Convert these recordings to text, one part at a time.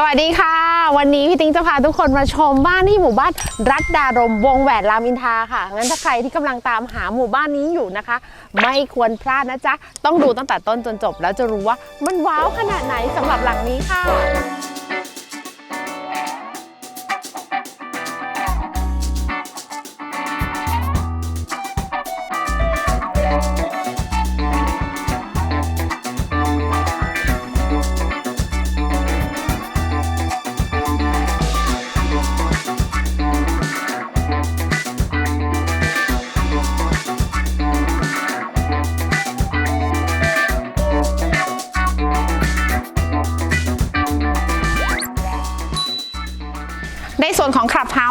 สวัสดีค่ะ วันนี้พี่ติ๊งจะพาทุกคนมาชมบ้านที่หมู่บ้านรัตดารมวงแหวนรามอินทาค่ะ งั้นถ้าใครที่กำลังตามหาหมู่บ้านนี้อยู่นะคะ ไม่ควรพลาดนะจ๊ะ ต้องดูตั้งแต่ต้นจนจบแล้วจะรู้ว่ามันว้าวขนาดไหนสำหรับหลังนี้ค่ะ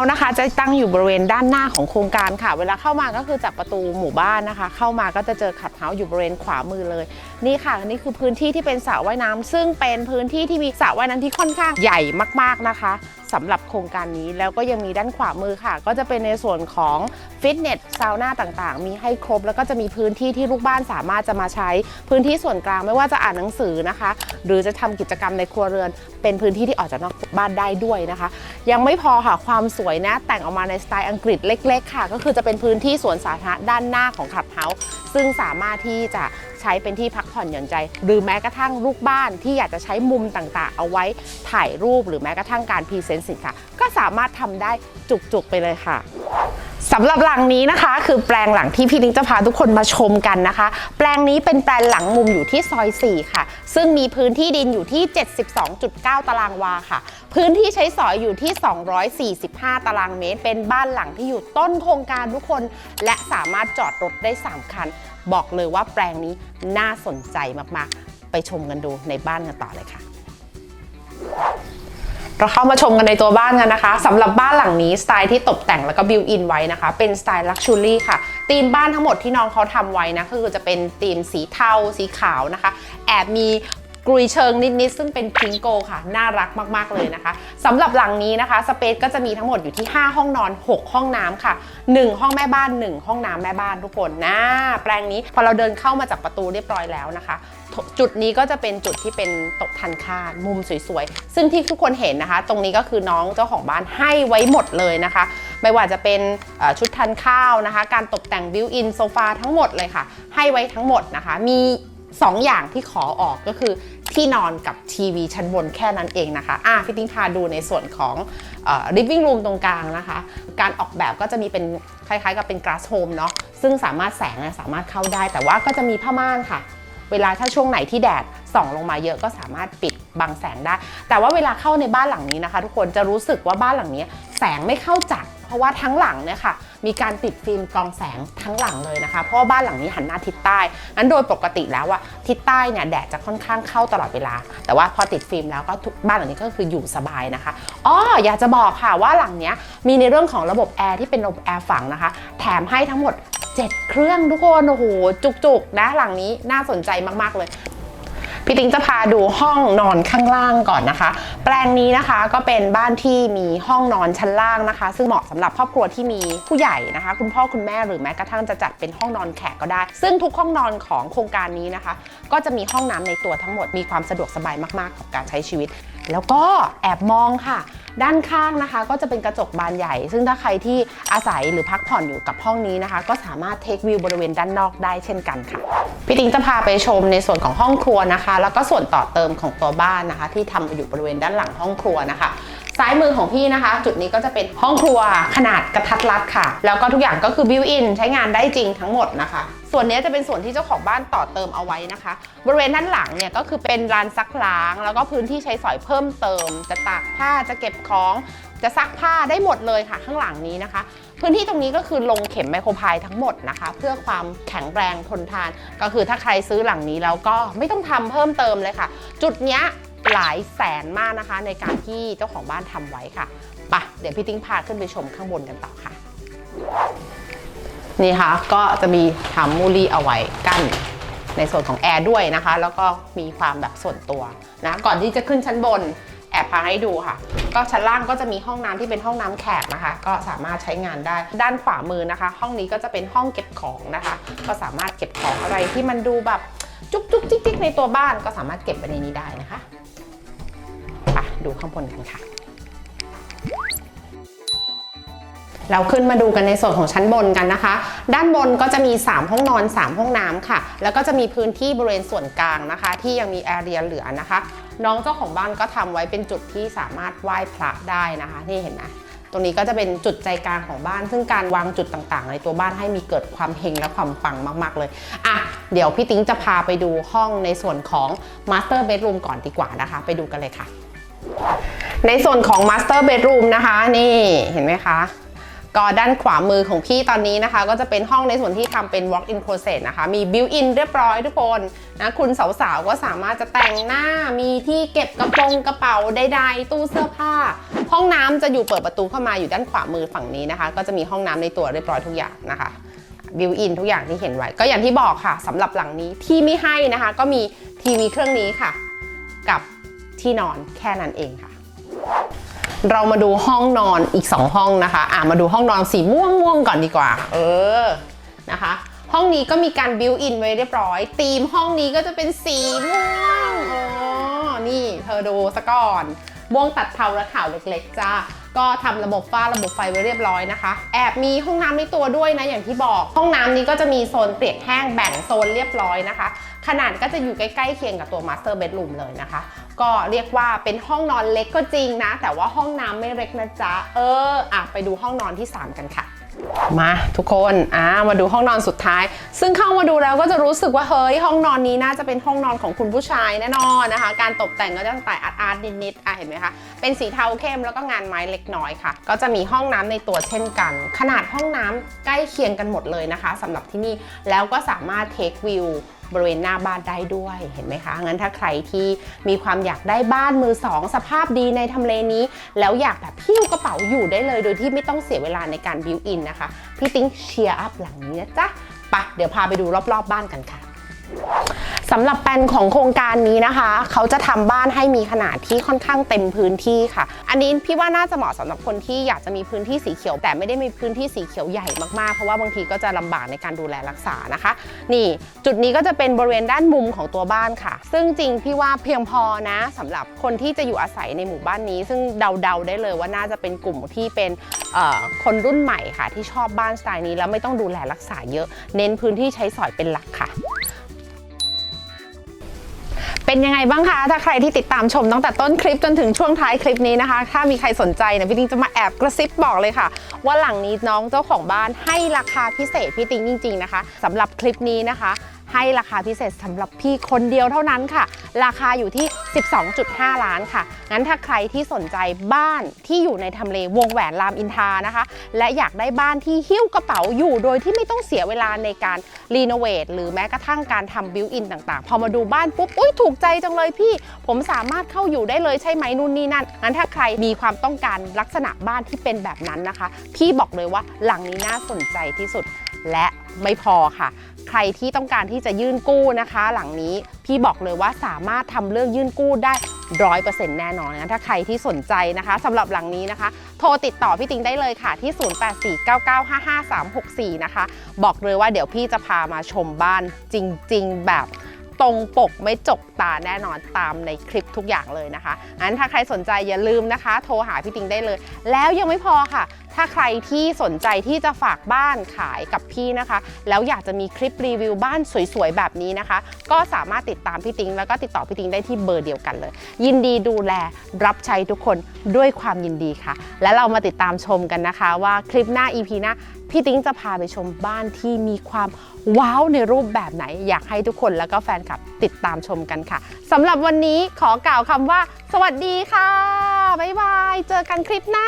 นะคะ จะตั้งอยู่บริเวณด้านหน้าของโครงการค่ะ เวลาเข้ามาก็คือจากประตูหมู่บ้านนะคะ เข้ามาก็จะเจอขับเฮาส์อยู่บริเวณขวามือเลย นี่ค่ะนี่คือพื้นที่ที่เป็นสระว่ายน้ำซึ่งเป็นพื้นที่ที่มีสระว่ายน้ำที่ค่อนข้างใหญ่มากๆนะคะสำหรับโครงการนี้แล้วก็ยังมีด้านขวามือค่ะ ก็จะเป็นในส่วนของฟิตเนสซาวน่าต่างๆ มีให้ครบแล้วก็จะมีพื้นที่ที่ลูกบ้านสามารถจะมาใช้พื้นที่ส่วนกลางไม่ว่าจะอ่านหนังสือนะคะ หรือจะทำกิจกรรมในครัวเรือน เป็นพื้นที่ที่ออกจากนอกบ้านได้ด้วยนะคะ ยังไม่พอค่ะความสวยนะ แต่งออกมาในสไตล์อังกฤษเล็ก ๆ ค่ะ ก็คือจะเป็นพื้นที่สวนสาธารณะด้านหน้าของคลับเฮาส์ซึ่งสามารถที่จะใช้เป็นที่พักผ่อนหย่อนใจ หรือแม้กระทั่งลูกบ้านที่อยากจะใช้มุมต่างๆ เอาไว้ถ่ายรูปหรือแม้กระทั่งการพรีเซนต์สินค้าก็สามารถทำได้จุกๆไปเลยค่ะสำหรับหลังนี้นะคะ คือแปลงหลังที่พี่นิ้งจะพาทุกคนมาชมกันนะคะ แปลงนี้เป็นแปลงหลังมุมอยู่ที่ซอย 4 ค่ะ ซึ่งมีพื้นที่ดินอยู่ที่ 72.9 ตารางวาค่ะ พื้นที่ใช้สอยอยู่ที่ 245 ตารางเมตร เป็นบ้านหลังที่อยู่ต้นโครงการทุกคน และสามารถจอดรถได้ 3 คัน บอกเลยว่าแปลงนี้น่าสนใจมากๆ ไปชมกันดูในบ้านกันต่อเลยค่ะเราเข้ามาชมกันในตัวบ้านกันนะคะสำหรับบ้านหลังนี้สไตล์ที่ตกแต่งแล้วก็บิวอินไว้นะคะ เป็นสไตล์ลักชูรี่ค่ะธีมบ้านทั้งหมดที่น้องเขาทำไว้นะก็คือจะเป็นธีมสีเทาสีขาวนะคะ แอบมี กรุยเชิงนิดๆซึ่งเป็นพิงโกค่ะ น่ารักมากๆเลยนะคะสำหรับหลังนี้นะคะสเปซก็จะมีทั้งหมดอยู่ที่ 5 ห้องนอน 6 ห้องน้ำค่ะ 1 ห้องแม่บ้าน 1 ห้องน้ำแม่บ้านทุกคนนะแปลงนี้พอเราเดินเข้ามาจากประตูเรียบร้อยแล้วนะคะ จุดนี้ก็จะเป็นจุดที่เป็นต๊ะทานข้าวมุมสวยๆ ซึ่งที่ทุกคนเห็นนะคะ ตรงนี้ก็คือน้องเจ้าของบ้านให้ไว้หมดเลยนะคะ ไม่ว่าจะเป็นชุดทานข้าวนะคะ การตกแต่งบิวอินโซฟาทั้งหมดเลยค่ะ ให้ไว้ทั้งหมดนะคะ มี 2องอย่างที่ขอออกก็คือที่นอนกับทีวีชั้นบนแค่นั้นเองนะคะ อะพี่ติ้งพาดูในส่วนของเอ่อ living room ตรงกลางนะคะ การออกแบบก็จะมีเป็นคล้ายๆกับเป็น glass home เนาะ ซึ่งสามารถแสงเนี่ยสามารถเข้าได้ แต่ว่าก็จะมีผ้าม่านค่ะ เวลาถ้าช่วงไหนที่แดดส่องลงมาเยอะก็สามารถปิดบังแสงได้ แต่ว่าเวลาเข้าในบ้านหลังนี้นะคะ ทุกคนจะรู้สึกว่าบ้านหลังนี้แสงไม่เข้าจัด เพราะว่าทั้งหลังเนี่ยค่ะมีการติดฟิล์มกรองแสงทั้งหลังเลยนะคะ เพราะว่าบ้านหลังนี้หันหน้าทิศใต้งั้นโดยปกติแล้วอะทิศใต้เนี่ยแดดจะค่อนข้างเข้าตลอดเวลา แต่ว่าพอติดฟิล์มแล้วก็บ้านหลังนี้ก็คืออยู่สบายนะคะอ๋ออยากจะบอกค่ะว่าหลังเนี้ยมีในเรื่องของระบบแอร์ที่เป็นระบบแอร์ฝังนะคะ แถมให้ทั้งหมด7เครื่องทุกคนโอ้โหจุกๆนะหลังนี้น่าสนใจมากๆเลย พี่ติ๊งจะพาดูห้องนอนข้างล่างก่อนนะคะ แปลงนี้นะคะก็เป็นบ้านที่มีห้องนอนชั้นล่างนะคะ ซึ่งเหมาะสำหรับครอบครัวที่มีผู้ใหญ่นะคะ คุณพ่อคุณแม่หรือแม้กระทั่งจะจัดเป็นห้องนอนแขกก็ได้ ซึ่งทุกห้องนอนของโครงการนี้นะคะ ก็จะมีห้องน้ำในตัวทั้งหมดมีความสะดวกสบายมากๆกับการใช้ชีวิต แล้วก็แอบมองค่ะ ด้านข้างนะคะก็จะเป็นกระจกบานใหญ่ ซึ่งถ้าใครที่อาศัยหรือพักผ่อนอยู่กับห้องนี้นะคะ ก็สามารถเทควิวบริเวณด้านนอกได้เช่นกันค่ะพี่ติ๊งจะพาไปชมในส่วนของห้องครัวนะคะ แล้วก็ส่วนต่อเติมของตัวบ้านนะคะ ที่ทำอยู่บริเวณด้านหลังห้องครัวนะคะ ซ้ายมือของพี่นะคะ จุดนี้ก็จะเป็นห้องครัวขนาดกระทัดรัดค่ะ แล้วก็ทุกอย่างก็คือบิวอินใช้งานได้จริงทั้งหมดนะคะ ส่วนนี้จะเป็นส่วนที่เจ้าของบ้านต่อเติมเอาไว้นะคะ บริเวณด้านหลังเนี่ยก็คือเป็นลานซักล้าง แล้วก็พื้นที่ใช้สอยเพิ่มเติม จะตากผ้าจะเก็บของจะซักผ้าได้หมดเลยค่ะข้างหลังนี้นะคะ พื้นที่ตรงนี้ก็คือลงเข็มไมโครพายทั้งหมดนะคะ เพื่อความแข็งแรงทนทาน ก็คือถ้าใครซื้อหลังนี้แล้วก็ไม่ต้องทำเพิ่มเติมเลยค่ะ จุดเนี้ย หลายแสนมากนะคะ ในการที่เจ้าของบ้านทำไว้ค่ะไปะเดี๋ยวพี่ติ้งพาขึ้นไปชมข้างบนกันต่อค่ะ นี่ค่ะก็จะมีทำมูลี่เอาไว้กั้นในส่วนของแอร์ด้วยนะคะ แล้วก็มีความแบบส่วนตัวนะก่อนที่จะขึ้นชั้นบนแอบพาให้ดูค่ะ ก็ชั้นล่างก็จะมีห้องน้ำที่เป็นห้องน้ำแขกนะคะ ก็สามารถใช้งานได้ ด้านขวามือนะคะ ห้องนี้ก็จะเป็นห้องเก็บของนะคะ ก็สามารถเก็บของอะไรที่มันดูแบบจุกจุกจิกจิกในตัวบ้านก็สามารถเก็บไว้ในนี้ได้นะคะ ดูข้างบนกันค่ะ เราขึ้นมาดูกันในส่วนของชั้นบนกันนะคะ ด้านบนก็จะมี 3 ห้องนอน 3 ห้องน้ำค่ะ แล้วก็จะมีพื้นที่บริเวณส่วนกลางนะคะ ที่ยังมีแอเรียเหลือนะคะ น้องเจ้าของบ้านก็ทำไว้เป็นจุดที่สามารถไหว้พระได้นะคะ นี่เห็นไหมตรงนี้ก็จะเป็นจุดใจกลางของบ้าน ซึ่งการวางจุดต่างๆ ในตัวบ้านให้มีเกิดความเฮงและความปังมาก ๆ เลย อะ เดี๋ยวพี่ติ๊งจะพาไปดูห้องในส่วนของ Master Bedroom ก่อนดีกว่านะคะ ไปดูกันเลยค่ะ ในส่วนของ Master Bedroom นะคะ นี่เห็นไหมคะก็ด้านขวามือของพี่ตอนนี้นะคะ ก็จะเป็นห้องในส่วนที่ทำเป็น walk-in closet นะคะ มี built-in เรียบร้อยทุกคนนะคุณสาวๆ ก็สามารถจะแต่งหน้ามีที่เก็บกระโปรงกระเป๋าใดๆ ตู้เสื้อผ้า ห้องน้ำจะอยู่เปิดประตูเข้ามาอยู่ด้านขวามือฝั่งนี้นะคะ ก็จะมีห้องน้ำในตัวเรียบร้อยทุกอย่างนะคะบิวอินทุกอย่างที่เห็นไว้ ก็อย่างที่บอกค่ะสำหรับหลังนี้ที่ไม่ให้นะคะ ก็มีทีวีเครื่องนี้ค่ะ กับ ที่นอนแค่นั้นเองค่ะ เรามาดูห้องนอนอีก 2 ห้องนะคะ อะมาดูห้องนอนสีม่วงม่วงๆก่อนดีกว่า เออนะคะ ห้องนี้ก็มีการบิวอินไว้เรียบร้อยธีมห้องนี้ก็จะเป็นสีม่วงอ๋อนี่เธอดูซะก่อนม่วงตัดเทาและขาวเล็กๆจ้าก็ทำระบบฟ้าระบบไฟไว้เรียบร้อยนะคะ แอบมีห้องน้ำในตัวด้วยนะอย่างที่บอก ห้องน้ำนี้ก็จะมีโซนเปียกแห้งแบ่งโซนเรียบร้อยนะคะ ขนาดก็จะอยู่ใกล้ๆเคียงกับตัว Master Bedroom เลยนะคะ ก็เรียกว่าเป็นห้องนอนเล็กก็จริงนะ แต่ว่าห้องน้ำไม่เล็กนะจ๊ะ เอออะไปดูห้องนอนที่ 3 กันค่ะมาทุกคนอ่ามาดูห้องนอนสุดท้าย ซึ่งเข้ามาดูแล้วก็จะรู้สึกว่าเฮ้ยห้องนอนนี้น่าจะเป็นห้องนอนของคุณผู้ชายแน่นอนนะคะ การตกแต่งก็จะแต่อาร์ตอาร์ตนิดๆอะเห็นไหมคะเป็นสีเทาเข้มแล้วก็งานไม้เล็กน้อยค่ะ ก็จะมีห้องน้ำในตัวเช่นกัน ขนาดห้องน้ำใกล้เคียงกันหมดเลยนะคะสำหรับที่นี่แล้วก็สามารถเทควิว บริเวณหน้าบ้านได้ด้วยเห็นไหมคะ งั้นถ้าใครที่มีความอยากได้บ้านมือสองสภาพดีในทำเลนี้ แล้วอยากแบบพิ้วกระเป๋าอยู่ได้เลย โดยที่ไม่ต้องเสียเวลาในการบิวอินนะคะ พี่ติ๊งเชียร์อัพหลังนี้นะจ๊ะไปะเดี๋ยวพาไปดูรอบๆบบ้านกันค่ะ สำหรับแปลนของโครงการนี้นะคะ เขาจะทำบ้านให้มีขนาดที่ค่อนข้างเต็มพื้นที่ค่ะ อันนี้พี่ว่าน่าจะเหมาะสำหรับคนที่อยากจะมีพื้นที่สีเขียว แต่ไม่ได้มีพื้นที่สีเขียวใหญ่มากๆ เพราะว่าบางทีก็จะลำบากในการดูแลรักษานะคะ นี่ จุดนี้ก็จะเป็นบริเวณด้านมุมของตัวบ้านค่ะ ซึ่งจริงพี่ว่าเพียงพอนะสำหรับคนที่จะอยู่อาศัยในหมู่บ้านนี้ ซึ่งเดาๆได้เลยว่าน่าจะเป็นกลุ่มที่เป็นคนรุ่นใหม่ค่ะ ที่ชอบบ้านสไตล์นี้แล้วไม่ต้องดูแลรักษาเยอะ เน้นพื้นที่ใช้สอยเป็นหลักค่ะ เป็นยังไงบ้างคะ ถ้าใครที่ติดตามชมตั้งแต่ต้นคลิปจนถึงช่วงท้ายคลิปนี้นะคะ ถ้ามีใครสนใจเนี่ยพี่ติ๊งจะมาแอบกระซิบบอกเลยค่ะ ว่าหลังนี้น้องเจ้าของบ้านให้ราคาพิเศษพี่ติ๊งจริง ๆนะคะสำหรับคลิปนี้นะคะ ให้ราคาพิเศษสำหรับพี่คนเดียวเท่านั้นค่ะ ราคาอยู่ที่ 12.5 ล้านค่ะ งั้นถ้าใครที่สนใจบ้านที่อยู่ในทำเลวงแหวนรามอินทานะคะ และอยากได้บ้านที่หิ้วกระเป๋าอยู่โดยที่ไม่ต้องเสียเวลาในการรีโนเวทหรือแม้กระทั่งการทำบิวอินต่างๆ พอมาดูบ้านปุ๊บ อุ้ยถูกใจจังเลยพี่ ผมสามารถเข้าอยู่ได้เลยใช่ไหมนู่นนี่นั่น งั้นถ้าใครมีความต้องการลักษณะบ้านที่เป็นแบบนั้นนะคะ พี่บอกเลยว่าหลังนี้น่าสนใจที่สุดและไม่พอค่ะ ใครที่ต้องการที่จะยื่นกู้นะคะ หลังนี้พี่บอกเลยว่าสามารถทำเรื่องยื่นกู้ได้ร้อยเปอร์เซ็นต์แน่นอนนะถ้าใครที่สนใจนะคะสำหรับหลังนี้นะคะ โทรติดต่อพี่ติงได้เลยค่ะที่ 0849955364 นะคะ บอกเลยว่าเดี๋ยวพี่จะพามาชมบ้านจริง ๆ แบบตรงปกไม่จกตาแน่นอนตามในคลิปทุกอย่างเลยนะคะงั้นถ้าใครสนใจอย่าลืมนะคะ โทรหาพี่ติงได้เลย แล้วยังไม่พอค่ะ ถ้าใครที่สนใจที่จะฝากบ้านขายกับพี่นะคะ แล้วอยากจะมีคลิปรีวิวบ้านสวยๆแบบนี้นะคะ ก็สามารถติดตามพี่ติงแล้วก็ติดต่อพี่ติงได้ที่เบอร์เดียวกันเลย ยินดีดูแลรับใช้ทุกคนด้วยความยินดีค่ะ และเรามาติดตามชมกันนะคะ ว่าคลิปหน้า EP หน้าพี่ติงจะพาไปชมบ้านที่มีความว้าวในรูปแบบไหน อยากให้ทุกคนแล้วก็แฟนคลับติดตามชมกันค่ะสำหรับวันนี้ขอกล่าวคำว่า สวัสดีค่ะ บ๊ายบาย เจอกันคลิปหน้า